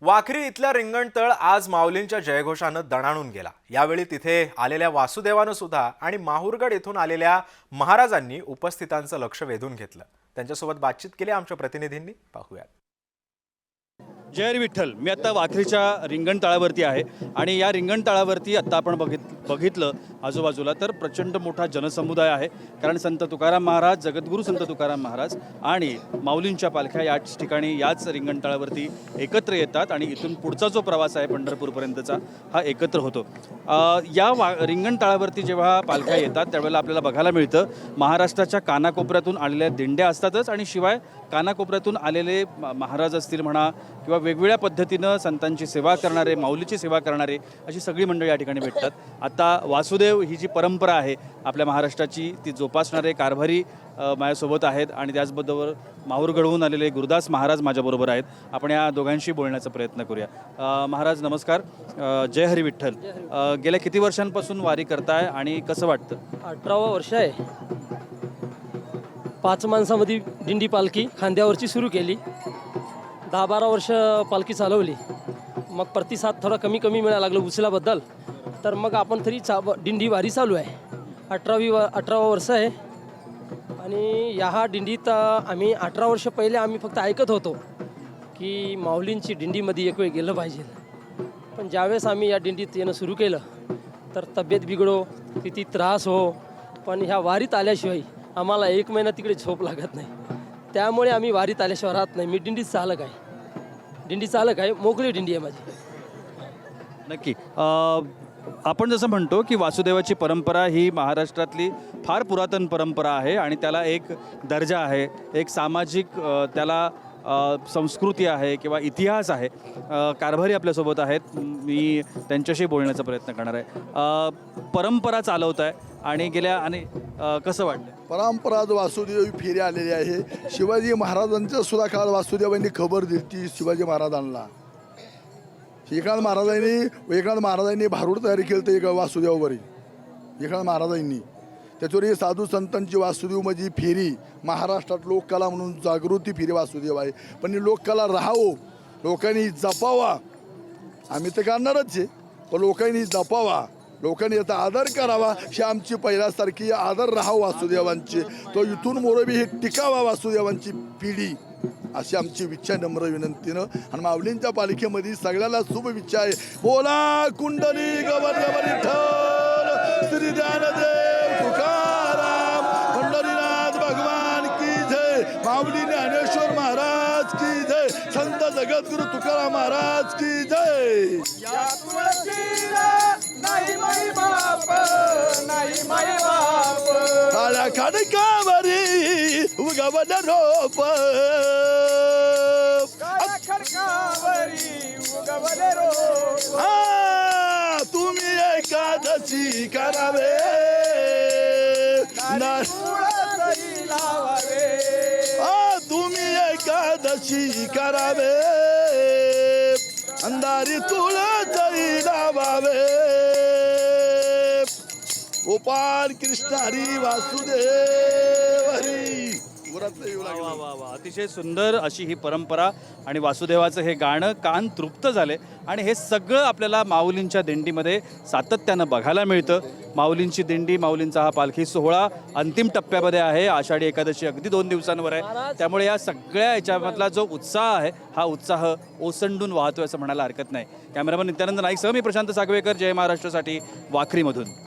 वाखरी इथला रिंगणतळ आज माऊलींच्या जयघोषानं दणाणून गेला. यावेळी तिथे आलेल्या वासुदेवानं सुद्धा आणि माहूरगड येथून आलेल्या महाराजांनी उपस्थितांचं लक्ष वेधून घेतलं. त्यांच्यासोबत बातचीत केली आमच्या प्रतिनिधींनी. पाहूयात. जय विठ्ठल. मी आता वाखरीच्या रिंगण तळावरती आहे आणि या रिंगणतळावरती आता आत्ता आपण बघित बघितलं आजूबाजूला तर प्रचंड मोठा जनसमुदाय आहे. कारण संत तुकाराम महाराज जगद्गुरू संत तुकाराम महाराज आणि माऊलींच्या पालख्या याच ठिकाणी याच रिंगणतळावरती एकत्र येतात आणि इथून पुढचा जो प्रवास आहे पंढरपूरपर्यंतचा हा एकत्र होतो. या वा रिंगणतळावरती जेव्हा पालख्या येतात त्यावेळेला आपल्याला बघायला मिळतं महाराष्ट्राच्या कानाकोपऱ्यातून आलेल्या दिंड्या असतातच आणि शिवाय कानाकोपऱ्यातून आलेले म- महाराज असतील म्हणा किंवा वेगवेगळ्या पद्धतीनं संतांची सेवा करणारे माऊलीची सेवा करणारे अशी सगळी मंडळी या ठिकाणी भेटतात. आता वासुदेव ही जी परंपरा आहे आपल्या महाराष्ट्राची ती जोपासणारे कारभारी माझ्यासोबत आहेत आणि त्याचबरोबर माहूरगडहून आलेले गुरुदास महाराज माझ्याबरोबर आहेत. आपण या दोघांशी बोलण्याचा प्रयत्न करूया. महाराज नमस्कार. जय हरी विठ्ठल. गेल्या किती वर्षांपासून वारी करताय आणि कसं वाटतं? अठरावं वर्ष आहे. पाच माणसामध्ये दिंडी पालखी खांद्यावरची सुरू केली. दहा बारा वर्ष पालखी चालवली. मग प्रतिसाद थोडा कमी कमी मिळायला लागलं. उचलाबद्दल. तर मग आपण तरी चा दिंडी वारी चालू आहे. अठरावी व अठरावं वर्ष आहे. आणि ह्या दिंडीत आम्ही अठरा वर्ष पहिले आम्ही फक्त ऐकत होतो की माऊलींची दिंडीमध्ये एक वेळ गेलं पाहिजे. पण ज्यावेळेस आम्ही या दिंडीत येणं सुरू केलं तर तब्येत बिघडो किती त्रास हो पण ह्या वारीत आल्याशिवाय आम्हाला एक महिना तिकडे झोप लागत नाही. त्यामुळे आम्ही वारीत आल्याशिवाय राहत नाही. मी दिंडीत चालक आहे. दिंडी चालक आहे. मोकळी दिंडी आहे माझी. नक्की. आपण जसं म्हणतो की वासुदेवाची परंपरा ही महाराष्ट्रातली फार पुरातन परंपरा आहे आणि त्याला एक दर्जा आहे एक सामाजिक त्याला संस्कृती आहे किंवा इतिहास आहे कारभारी आपल्यासोबत आहेत. मी त्यांच्याशी बोलण्याचा प्रयत्न करणार आहे. परंपरा चालवत आहे आणि गेल्या आणि कसं वाटलं? परंपरा वासुदेवी वासुदेव ही फेरी आलेली आहे. शिवाजी महाराजांच्या सुद्धा काळ वासुदेवांनी खबर दिली शिवाजी महाराजांना. एकनाथ महाराजांनी एकनाथ महाराजांनी भारूड तयारी केलं तर एक वासुदेवावरी. एकनाथ महाराजांनी. त्याच्यावर साधू संतांची वासुदेव म्हणजे फेरी महाराष्ट्रात लोककला म्हणून जागृती फेरी वासुदेव आहे. पण लोककला राहावं लोकांनी जपावा. आम्ही तर करणारच आहे पण लोकांनी जपावा. लोकांनी याचा आदर करावा ही आमची पहिल्यासारखी आदर राहावा वासुदेवांची. तो इथून मोरबी ही टिकावा वासुदेवांची पिढी अशी आमची इच्छा नम्र विनंतीनं. आणि माऊलींच्या पालिकेमध्ये सगळ्याला शुभ इच्छा आहे. बोला कुंडली गवर विठ्ठल श्री ज्ञानदेव तुकाराम पंढरीनाथ भगवान की जय. माऊली ज्ञानेश्वर महाराज की जय. संत जगद्गुरु तुकाराम महाराज की जय. काळ्या खडकावरी उगवल रोप आ, तुम्ही एकादशी करावे ना- आ, तुम्ही एकादशी करावे अंधारी तुळजाई लावावे गोपाल कृष्ण हरी वासुदेव हरी. वा वा वा. अतिशय सुंदर अशी ही परंपरा आणि वासुदेवाचं हे गाणं कान तृप्त झाले. आणि हे सगळं आपल्याला माऊलींच्या दिंडीमध्ये सातत्यानं बघायला मिळतं. माऊलींची दिंडी माऊलींचा हा पालखी सोहळा अंतिम टप्प्यामध्ये आहे. आषाढी एकादशी अगदी दोन दिवसांवर आहे. त्यामुळे या सगळ्या याच्यामधला जो उत्साह आहे हा उत्साह ओसंडून वाहतोय असं म्हणायला हरकत नाही. कॅमेरामन नित्यानंद नाईक सह मी प्रशांत सागवेकर जय महाराष्ट्रासाठी वाखरीमधून.